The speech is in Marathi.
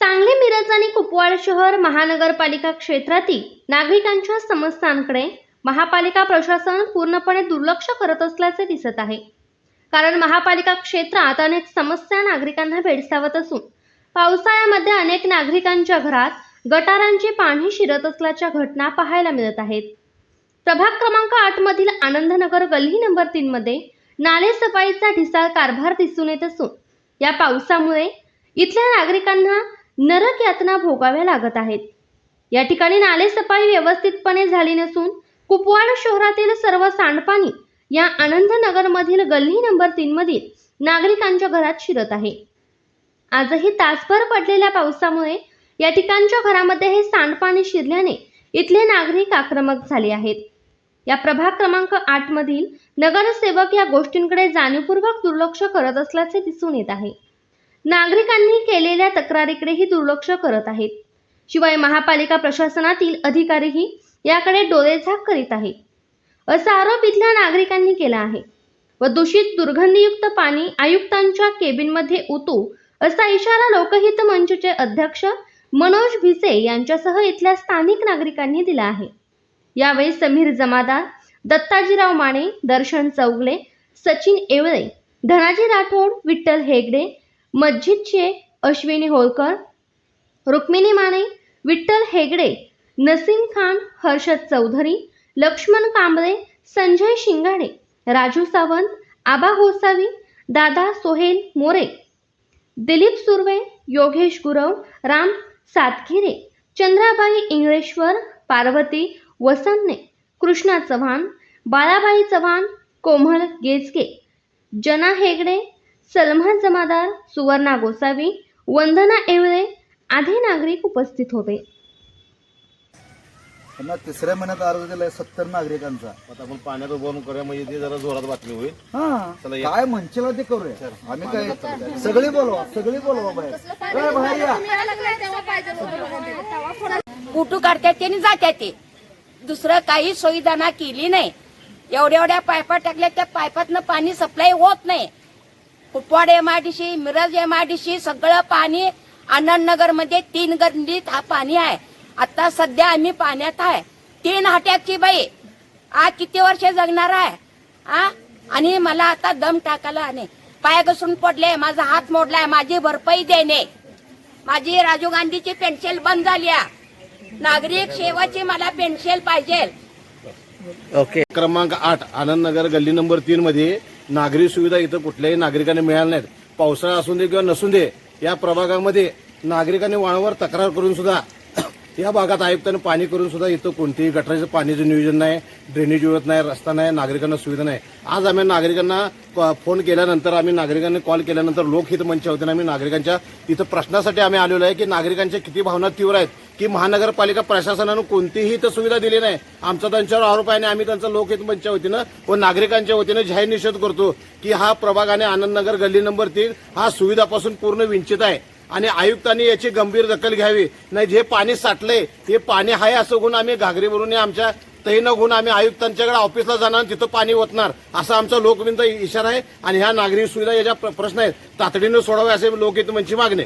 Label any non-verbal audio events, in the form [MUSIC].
सांगली मिरज आणि कुपवाड शहर महानगरपालिका क्षेत्रातील नागरिकांच्या समस्यांकडे महापालिका प्रशासन पूर्णपणे दुर्लक्ष करत असल्याचे दिसत आहे. कारण महापालिका क्षेत्रात अनेक समस्या नागरिकांना भेडसावत असून पावसाळ्यामध्ये अनेक नागरिकांच्या घरात गटारांचे पाणी शिरत असल्याच्या घटना पाहायला मिळत आहेत. प्रभाग क्रमांक आठ मधील आनंदनगर गल्ली नंबर तीन मध्ये नाले सफाईचा ढिसाळ कारभार दिसून येत असून या पावसामुळे इथल्या नागरिकांना नरक यातना भोगाव्या लागत आहेत. या ठिकाणी नाले सफाई व्यवस्थितपणे झाली नसून कुपवाड शहरातील सर्व सांडपाणी या आनंदनगरमधील गल्ली नंबर तीन मधील नागरिकांच्या घरात शिरत आहे. आजही तासभर पडलेल्या पावसामुळे या ठिकाणच्या घरामध्ये हे सांडपाणी शिरल्याने इथले नागरिक आक्रमक झाले आहेत. या प्रभाग क्रमांक आठ मधील नगरसेवक या गोष्टींकडे जाणीवपूर्वक दुर्लक्ष करत असल्याचे दिसून येत आहे. नागरिकांनी केलेल्या तक्रारीकडेही दुर्लक्ष करत आहेत. शिवाय महापालिका प्रशासनातील अधिकारीही याकडे डोळेझाक करीत आहे असा आरोप इथल्या नागरिकांनी केला आहे व दूषित दुर्गंधीयुक्त पाणी आयुक्तांच्या केबिनमध्ये उतू असा इशारा लोकहित मंचचे अध्यक्ष मनोज भिसे यांच्यासह इथल्या स्थानिक नागरिकांनी दिला आहे. यावेळी समीर जमादार दत्ताजीराव माने दर्शन चौगले सचिन येवळे धनाजी राठोड विठ्ठल हेगडे मज्जिदचे अश्विनी होळकर रुक्मिणी माने विठ्ठल हेगडे नसीम खान हर्षद चौधरी लक्ष्मण कांबळे संजय शिंगाडे राजू सावंत आबा गोसावी दादा सोहेल मोरे दिलीप सुर्वे योगेश गुरव राम सातखिरे चंद्राबाई इंगळेश्वर पार्वती वसन्ने कृष्णा चव्हाण बाळाबाई चव्हाण कोमल गेजगे जना हेगडे सलमान जमादार सुवर्णा गोसावी वंदना येवळे आदी नागरिक उपस्थित होते. त्यांना तिसऱ्या महिन्यात अर्ज दिलाय सत्तर नागरिकांचा. आता आपण पाण्यात उभारून करूया म्हणजे ते जरा जोरात बातमी होईल. हा चला या. काय म्हणशील ते करूया. आम्ही काय सगळी बोलवा सगळी बोलवा बाहेर. ए, बाहेर या. कुटू काढतात ते आणि जात्यात ते. दुसरं काही सुविधा केली नाही. एवढ्या एवढ्या पायपा टाकल्या त्या पायपातनं पाणी सप्लाय होत नाही. कुपवाड एमआयडीसी मिरज एमआयडीसी सगळं पाणी आनंदनगरमध्ये तीन गंडीत हा पाणी आहे. आता सध्या आम्ही पाण्यात आहे. तीन हट्याची बाई. आ किती वर्ष जगणार आहे? आ? आणि मला आता दम टाकायला आणि पाय घसरून पडले माझा हात मोडलाय माझी भरपाई देणे. माझी राजीव गांधीची पेन्शन बंद झाली आहे. नागरिक सेवाची मला पेन्शन पाहिजे. क्रमांक आठ आनंदनगर गल्ली नंबर तीन मध्ये नागरी सुविधा इथं कुठल्याही नागरिकांनी मिळाल्या नाहीत. पावसाळा असू दे किंवा नसून दे या प्रभागामध्ये नागरिकांनी वारंवार तक्रार करून सुद्धा [CLEARS THROAT] या भागात आयुक्तांनी पाणी करून सुद्धा इथं कोणतेही गटराचं पाण्याचं नियोजन नाही ड्रेनेज व्यवस्था नाही रस्ता नाही नागरिकांना सुविधा नाही. आज आम्ही नागरिकांना फोन केल्यानंतर आम्ही नागरिकांनी कॉल केल्यानंतर लोकहित मंच होते आम्ही नागरिकांच्या इथं प्रश्नासाठी आम्ही आलेलो आहे की नागरिकांच्या किती भावना तीव्र आहेत की महानगरपालिका प्रशासनानं कोणतीही इथं सुविधा दिली नाही. आमचा त्यांच्यावर आरोप आहे आणि आम्ही त्यांचा लोकहित मंचच्या वतीनं व नागरिकांच्या वतीनं जाहीर निषेध करतो की हा प्रभाग आणि आनंदनगर गल्ली नंबर तीन हा सुविधापासून पूर्ण विंचित आहे. आणि आयुक्तांनी याची गंभीर दखल घ्यावी. नाही जे पाणी साठलंय हे पाणी आहे असं गुण आम्ही घागरीवरून आमच्या तैनं गुण आम्ही आयुक्तांच्याकडे ऑफिसला जाणार तिथं पाणी ओतणार. असा आमचा लोकविंत इशारा आहे. आणि ह्या नागरिक सुविधा याच्या प्र- प्रश्न आहेत तातडीनं सोडावे असे लोकहित मंची मागणे